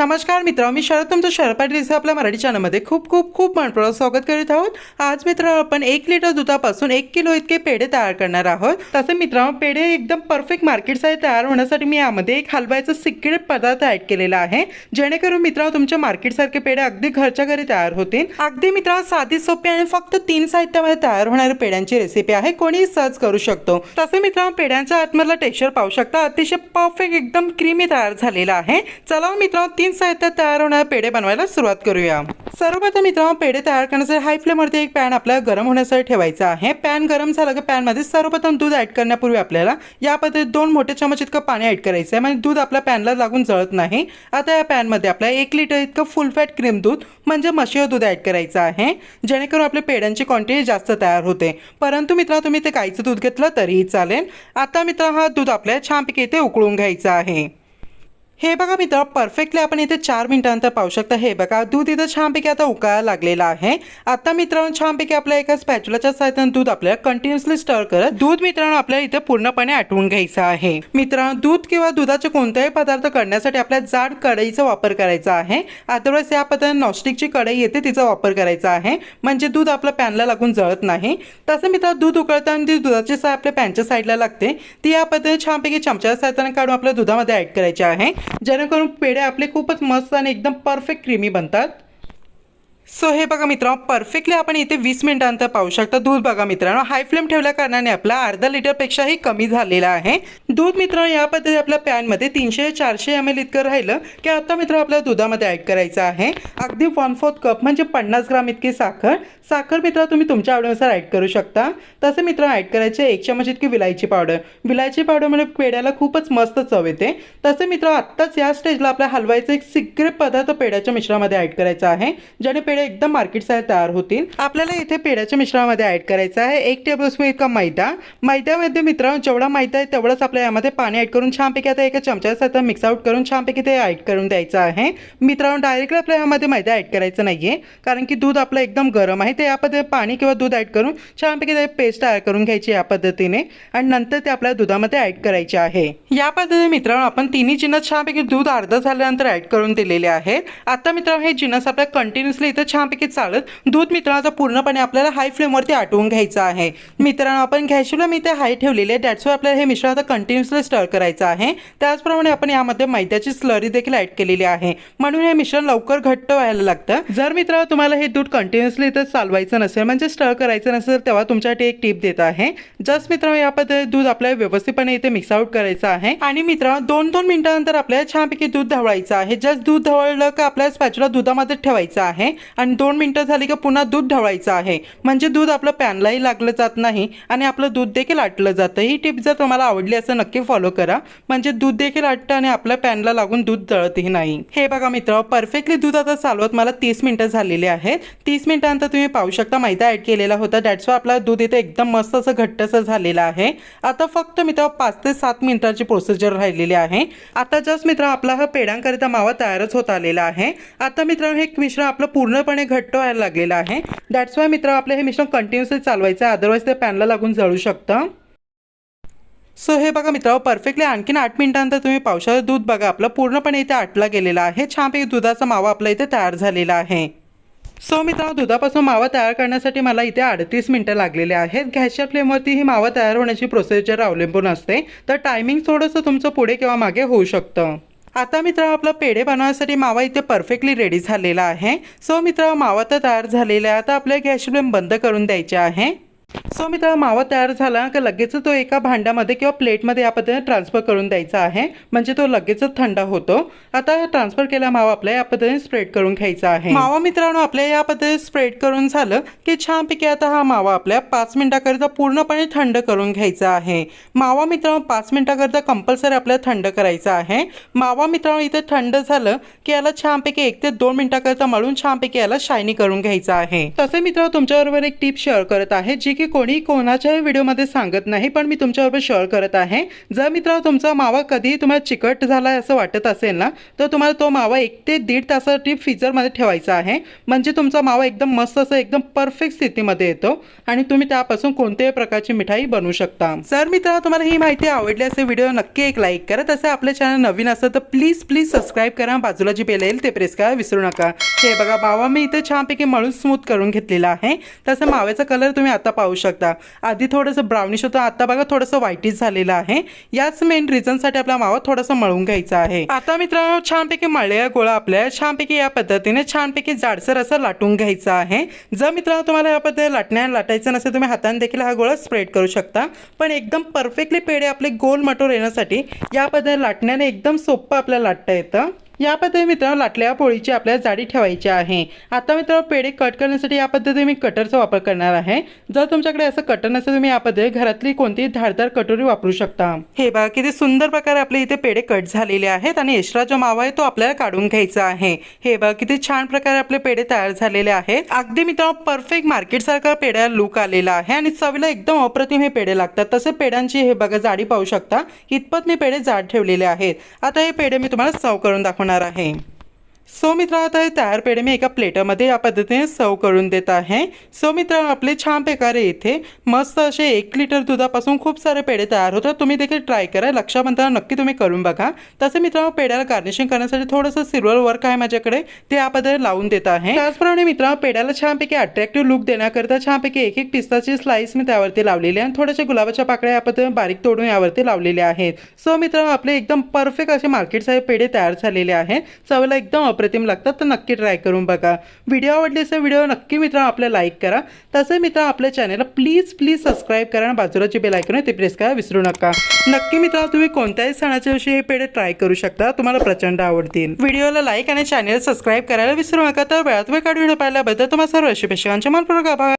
नमस्कार मित्र मी शरद तुमचं शरद पाटील आपल्या मराठी चॅनलमध्ये खूप खूप खूप मनपूर्वक स्वागत करीत आहोत. आज मित्र आपण एक लिटर दुधापासून एक किलो इतके पेढे तयार करणार आहोत. तसे मित्रांनो पेढे एकदम परफेक्ट मार्केटसाठी तयार होण्यासाठी मी यामध्ये एक हलवायचा सिक्रेट पदार्थ ऍड केलेला आहे. जेणेकरून मित्रांनो तुमच्या मार्केटसारखे पेढे अगदी घरच्या घरी तयार होतील. अगदी मित्रांनो साधी सोपी आणि फक्त तीन साहित्यामध्ये तयार होणाऱ्या पेढ्यांची रेसिपी आहे. कोणीही सर्च करू शकतो. तसे मित्रांनो पेढ्यांच्या आतमधला टेक्स्चर पाहू शकता. अतिशय परफेक्ट एकदम क्रीमी तयार झालेला आहे. चला हो मित्रांनो तीन साहित्यात तयार होणारे पेढे बनवायला सुरुवात करूया. सर्वप्रथम मित्रांनो पेढे तयार करण्यासाठी हाय फ्लेमवरती एक पॅन आपल्याला गरम होण्यासाठी ठेवायचा आहे. पॅन गरम झालं की पॅनमध्ये सर्वप्रथम दूध ॲड करण्यापूर्वी आपल्याला या पद्धतीत दोन मोठे चमच इतकं पाणी ॲड करायचं आहे. म्हणजे दूध आपल्या पॅनला लागून जळत नाही. आता या पॅनमध्ये आपल्याला एक लिटर इतकं फुल फॅट क्रीम दूध म्हणजे मशीव दूध ॲड करायचं आहे. जेणेकरून आपल्या पेढ्यांची क्वांटिटी जास्त तयार होते. परंतु मित्रांनो तुम्ही ते गाईचं दूध घेतलं तरीही चालेल. आता मित्र हा दूध आपल्याला छानपैकी इथे उकळून घ्यायचं आहे. हे बघा मित्र परफेक्टली आपण इथे चार मिनिटांनंतर पाहू शकता. हे बघा दूध इथं छानपैकी आता उकळायला लागलेलं आहे. आता मित्रांनो छानपैकी आपल्या एका स्पॅच्युलाच्या साह्याने दूध आपल्याला कंटिन्युअसली स्टर करत दूध मित्रांनो आपल्याला इथे पूर्णपणे आटवून घ्यायचं आहे. मित्रांनो दूध किंवा दुधाचे कोणताही पदार्थ करण्यासाठी आपल्या जाड कढईचा वापर करायचा आहे. अदरवाईज या पद्धतीने नॉस्टिकची कढई येते तिचा वापर करायचा आहे. म्हणजे दूध आपल्या पॅनला लागून जळत नाही. तसं मित्र दूध उकळताना ती दुधाची साय आपल्या पॅनच्या साईडला लागते ती या पद्धतीने छानपैकी चमच्या साह्याने काढून आपल्या दुधामध्ये ॲड करायची आहे. जेणेकरून पेढे आपले खूपच मस्त आणि एकदम परफेक्ट क्रीमी बनतात. सो हे बघा मित्रांनो परफेक्टली आपण इथे वीस मिनिटांनंतर पाहू शकता. दूध बघा मित्रांनो हाय फ्लेम ठेवल्या कारणाने आपला अर्धा लिटरपेक्षाही कमी झालेला आहे. दूध मित्रांनो या पद्धती आपल्या पॅनमध्ये तीनशे चारशे एम एल इतकं राहिलं की आता मित्र आपल्या दुधामध्ये ॲड करायचं आहे. अगदी वन फोर्थ कप म्हणजे पन्नास ग्राम इतकी साखर. साखर मित्र तुम्ही तुमच्या आवडीनुसार ॲड करू शकता. तसे मित्र ॲड करायचे एक चमच इतकी विलायची पावडर विलायची पावडरमुळे म्हणजे पेढ्याला खूपच मस्त चव येते. तसे मित्र आत्ताच या स्टेजला आपल्या हलवायचं एक सिक्रेट पदार्थ पेढ्याच्या मिश्रामध्ये ॲड करायचा आहे ज्याने पेढे एकदम मार्केट तयार होतील. आपल्याला इथे पेढ्याच्या मिश्रणामध्ये ॲड करायचं आहे. एक टेबलस्पून इतका मैदा. मैद्यामध्ये मित्रांनो जेवढा मैदा आहे तेवढंच आपल्या यामध्ये पाणी ॲड करून छानपैकी आता एका चमच्यासारखं मिक्स आउट करून छानपैकी ते ॲड करून द्यायचं आहे. मित्रांनो डायरेक्टली आपल्या यामध्ये मैदा ॲड करायचं नाही आहे कारण की दूध आपलं एकदम गरम आहे. ते या पद्धतीने पाणी किंवा दूध ॲड करून छानपैकी ते पेस्ट तयार करून घ्यायची या पद्धतीने. आणि नंतर ते आपल्या दुधामध्ये ॲड करायचे आहे. या पद्धतीने मित्रांनो आपण तिन्ही जिन्नस छानपैकी दूध अर्ध झाल्यानंतर ॲड करून दिलेले आहेत. आता मित्रांनो हे जिन्नस आपल्या कंटिन्युअसली तर छानपैकी चालत दूध मित्रांनो आता पूर्णपणे आपल्याला हाय फ्लेमवरती आटवून घ्यायचं आहे. मित्रांनो आपण गॅसला मी ते हाय ठेवलेले आहे दॅट्सवर आपल्याला हे मिश्रण आता कंटिन्युअसली स्टर करायचं आहे. त्याचप्रमाणे आपण यामध्ये मैद्याची स्लरी देखील ॲड केलेली आहे. म्हणून हे मिश्रण लवकर घट्ट व्हायला लागतं. जर मित्रांनो तुम्हाला हे दूध कंटिन्युअसली इथं चालवायचं नसेल म्हणजे स्टर करायचं नसेल तेव्हा तुमच्यासाठी एक टिप देत आहे. जस्ट मित्रांनो या पद्धतीने दूध आपल्याला व्यवस्थितपणे इथे मिक्स आउट करायचं आहे. आणि मित्रांनो दोन दोन मिनिटानंतर आपल्याला छानपैकी दूध ढवळायचं आहे. जस्ट दूध ढवळलं का आपल्याला स्पॅच्युला दुधामध्ये ठेवायचं आहे. आणि दोन मिनटं झाली की पुन्हा दूध ढवळायचं आहे. म्हणजे दूध आपलं पॅनलाही लागलं जात नाही आणि आपलं दूध देखील आटलं जातं. ही टिप जर तुम्हाला आवडली असं नक्की फॉलो करा. म्हणजे दूध देखील आटतं आणि आपल्या पॅनला लागून दूध जळतही नाही. हे बघा मित्र परफेक्टली दूध आता चालवत मला तीस मिनटं झालेली आहेत. तीस मिनटानंतर तुम्ही पाहू शकता मैदा ॲड केलेला होता. दॅट्स आपला दूध इथे एकदम मस्त असं घट्टसं झालेलं आहे. आता फक्त मित्र पाच ते सात मिनिटाची प्रोसिजर राहिलेली आहे. आता जस्ट मित्र आपला हा पेढ्यांकरिता मावा तयारच होत आलेला आहे. आता मित्रांनो हे मिश्रण आपलं पूर्णपणे घट्ट व्हायला लागलेला आहे. दॅट्स वाय मित्र आपलं हे मिश्रण कंटिन्युअसली चालवायचं आहे. अदरवाईज ते पॅनला लागून जळू शकतं. सो हे बघा मित्रांनो परफेक्टली आणखीन आठ मिनिटांनंतर तुम्ही पावसाचं दूध बघा. आपलं पूर्णपणे इथे आटला गेलेला आहे. छानपैकी दुधाचा मावा आपला इथे तयार झालेला आहे. सो मित्रांनो दुधापासून मावा तयार करण्यासाठी मला इथे अडतीस मिनटं लागलेले आहेत. गॅसच्या फ्लेमवरती ही मावा तयार होण्याची प्रोसिजर अवलंबून असते. तर टायमिंग थोडंसं तुमचं पुढे किंवा मागे होऊ शकतं. आता मित्र आपलं पेढे बनवण्यासाठी मावा इथे परफेक्टली रेडी झालेला आहे. सो मित्र मावा तर तयार झालेला आहे. आता आपल्या गॅस फ्लेम बंद करून द्यायचे आहे. सो मित्र मावा तयार झाला का लगेच तो एका भांड्यामध्ये किंवा प्लेटमध्ये या पद्धतीने ट्रान्सफर करून द्यायचा आहे. म्हणजे तो लगेचच थंड होतो. आता ट्रान्सफर केला मावा आपल्या या पद्धतीने स्प्रेड करून घ्यायचा आहे. मावा मित्रांनो आपल्या या पद्धतीने स्प्रेड करून झालं की छानपैकी आता हा मावा आपल्या पाच मिनिटाकरिता पूर्णपणे थंड करून घ्यायचा आहे. मावा मित्रांनो पाच मिनिटाकरिता कंपल्सरी आपल्याला थंड करायचा आहे. मावा मित्रांनो इथे थंड झालं की याला छानपैकी एक ते दोन मिनिटाकरिता मळून छानपैकी याला शायनी करून घ्यायचा आहे. तसे मित्रांनो तुमच्याबरोबर एक टिप शेअर करत आहे जी की कोणी कोणाच्याही व्हिडिओमध्ये सांगत नाही पण मी तुमच्याबरोबर शेअर करत आहे. जर मित्रांनो तुमचा मावा कधीही तुम्हाला चिकट झाला आहे असं वाटत असेल ना तर तुम्हाला तो मावा एक ते दीड तासासाठी फ्रीजरमध्ये ठेवायचा आहे. म्हणजे तुमचा मावा एकदम मस्त असं एकदम परफेक्ट स्थितीमध्ये येतो आणि तुम्ही त्यापासून कोणत्याही प्रकारची मिठाई बनवू शकता. सर मित्रांनो तुम्हाला ही माहिती आवडली असेल व्हिडिओ नक्की एक लाईक करा. तसं आपले चॅनल नवीन असेल तर प्लीज प्लीज सबस्क्राईब करा. बाजूला जी बेल येईल ते प्रेस करा विसरू नका. हे बघा मावा मी इथे छानपैकी मळून स्मूथ करून घेतलेला आहे. तसं माव्याचा कलर तुम्ही आता पाहू शकता. आधी थोडंसं ब्राउनिश होतं आता बघा थोडंसं व्हाईटिश झालेलं आहे. याच मेन रिझनसाठी आपला मावा थोडासा मळून घ्यायचा आहे. आता मित्रांनो छानपैकी मळलेला गोळा आपल्याला छानपैकी या पद्धतीने छानपैकी जाडसर असं लाटून घ्यायचा आहे. जर मित्रांनो तुम्हाला या पद्धतीने लाटण्या लाटायचं नसेल तुम्ही हाताने देखील हा गोळा स्प्रेड करू शकता. पण एकदम परफेक्टली पेढे आपले गोल मटोर येण्यासाठी या पद्धतीने लाटण्याने एकदम सोपं आपल्याला लाटता येतं. या पद्धतीने मित्रांनो लाटल्या पोळीची आपल्याला जाडी ठेवायची आहे. आता मित्रांनो पेढे कट करण्यासाठी या पद्धतीने मी कटरचा वापर करणार आहे. जर तुमच्याकडे असं कटर नसेल तुम्ही या पद्धतीने घरातली कोणतीही धारदार कटोरी वापरू शकता. हे बघा किती सुंदर प्रकारे आपले इथे पेढे कट झालेले आहेत आणि एक्स्ट्रा जो मावा आहे तो आपल्याला काढून घ्यायचा आहे. हे बघा किती छान प्रकारे आपले पेढे तयार झालेले आहेत. अगदी मित्रांनो परफेक्ट मार्केटसारखा पेढ्या लुक आलेला आहे आणि चवीला एकदम अप्रतिम हे पेढे लागतात. तसे पेढ्यांची हे बघा जाडी पाहू शकता. इतपत मी पेढे जाड ठेवलेले आहेत. आता हे पेढे मी तुम्हाला सर्व करून दाखवणार आहे सो मित्र आता हे तयार पेढे मी एका प्लेटामध्ये या पद्धतीने सर्व करून देत आहे. सो मित्र आपले छान प्रकारे इथे मस्त असे एक लिटर दुधापासून खूप सारे पेढे तयार होतात. तुम्ही देखील ट्राय करा. लक्षाबंधना नक्की तुम्ही करून बघा. तसे मित्रांनो पेढ्याला गार्निशिंग करण्यासाठी थोडंसं सिल्वर वर्क आहे माझ्याकडे. ते या पद्धतीने लावून देत आहे. त्याचप्रमाणे मित्रांनो पेढ्याला छानपैकी अट्रॅक्टिव्ह लुक देण्याकरता छानपैकी एक एक पिस्ताची स्लाइस मी त्यावरती लावलेली आहे. आणि थोड्याशा गुलाबाच्या पाकळ्या या पद्धतीने बारीक तोडून यावरती लावलेल्या आहेत. सो मित्रांनो आपले एकदम परफेक्ट असे मार्केट साहेब पेढे तयार झालेले आहेत. चवला एकदम अप्रतिम लागतात तर नक्की ट्राय करून बघा. व्हिडिओ आवडले तर व्हिडिओ नक्की मित्रांनो आपल्या लाईक करा. तसे मित्रांनो आपल्या चॅनलला प्लीज प्लीज सबस्क्राईब करा आणि बाजूला जे बेल ऐकून ते प्रेस करा विसरू नका. नक्की मित्रांनो तुम्ही कोणत्याही सणाच्या दिवशी हे पेढे ट्राय करू शकता. तुम्हाला प्रचंड आवडतील. व्हिडिओला लाईक आणि चॅनल सबस्क्राईब करायला विसरू नका. तर वेळात वेळ काढून पाहिल्याबद्दल तुम्हाला सर्व शुभेच्छांचे मनपूर्वक आभार.